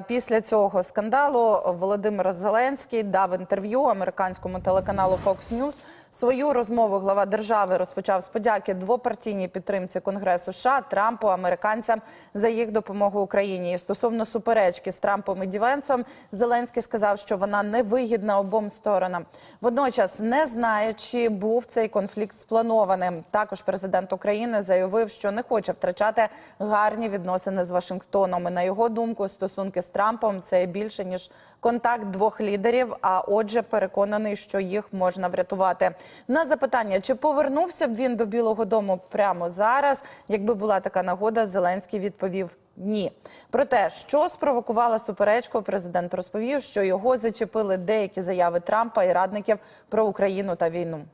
Після цього скандалу Володимир Зеленський дав інтерв'ю американському телеканалу Fox News. Свою розмову глава держави розпочав з подяки двопартійній підтримці Конгресу США Трампу, американцям за їх допомогу Україні. І стосовно суперечки з Трампом і Дівенсом, Зеленський сказав, що вона невигідна обом сторонам. Водночас не знає, чи був цей конфлікт спланованим. Також президент України заявив, що не хоче втрачати гарні відносини з Вашингтоном. І на його думку, стосунки з Трампом це більше ніж контакт двох лідерів. А отже, переконаний, що їх можна врятувати. На запитання, чи повернувся б він до Білого Дому прямо зараз, якби була така нагода, Зеленський відповів. Ні, про те, що спровокувала суперечку, президент розповів, що його зачепили деякі заяви Трампа і радників про Україну та війну.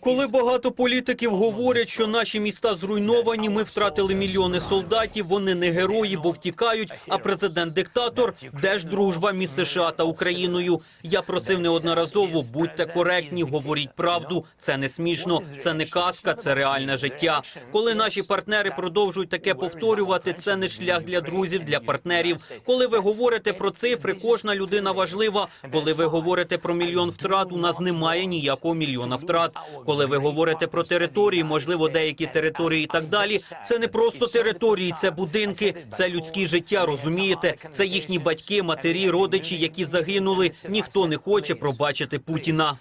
Коли багато політиків говорять, що наші міста зруйновані, ми втратили мільйони солдатів. Вони не герої, бо втікають. А президент диктатор де ж дружба між США та Україною. Я просив неодноразово будьте коректні, говоріть правду. Це не смішно, це не казка, це реальне життя. Коли наші партнери продовжують таке повторювати, це не шлях для друзів, для партнерів. Коли ви говорите про цифри, кожна людина важлива. Коли ви говорите про мільйон втрат, у нас немає ніякого мільйона втрат. Коли ви говорите про території, можливо, деякі території і так далі. Це не просто території, це будинки, це людські життя. Розумієте? Це їхні батьки, матері, родичі, які загинули. Ніхто не хоче пробачити Путіна.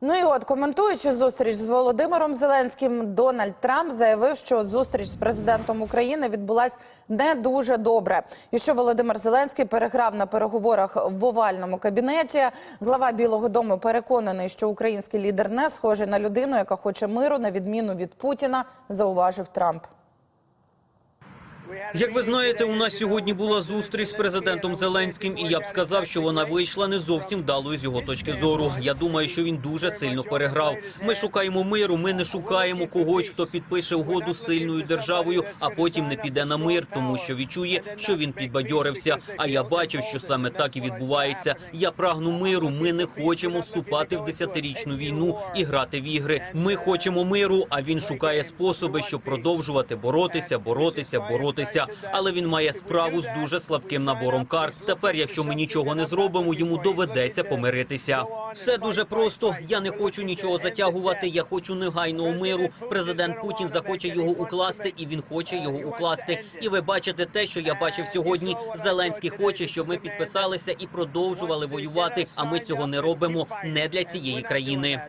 Ну і от коментуючи зустріч з Володимиром Зеленським, Дональд Трамп заявив, що зустріч з президентом України відбулась не дуже добре, і що Володимир Зеленський переграв на переговорах в овальному кабінеті. Глава Білого Дому переконаний, що український лідер не схожий на людину, яка хоче миру, на відміну від Путіна, зауважив Трамп. Як ви знаєте, у нас сьогодні була зустріч з президентом Зеленським, і я б сказав, що вона вийшла не зовсім вдалою з його точки зору. Я думаю, що він дуже сильно переграв. Ми шукаємо миру. Ми не шукаємо когось, хто підпише угоду з сильною державою, а потім не піде на мир, тому що відчує, що він підбадьорився. А я бачив, що саме так і відбувається. Я прагну миру. Ми не хочемо вступати в десятирічну війну і грати в ігри. Ми хочемо миру, а він шукає способи, щоб продовжувати боротися, боротися, боротися. Але він має справу з дуже слабким набором карт. Тепер, якщо ми нічого не зробимо, йому доведеться помиритися. Все дуже просто. Я не хочу нічого затягувати. Я хочу негайного миру. Президент Путін захоче його укласти, і він хоче його укласти. І ви бачите те, що я бачив сьогодні. Зеленський хоче, щоб ми підписалися і продовжували воювати. А ми цього не робимо не для цієї країни.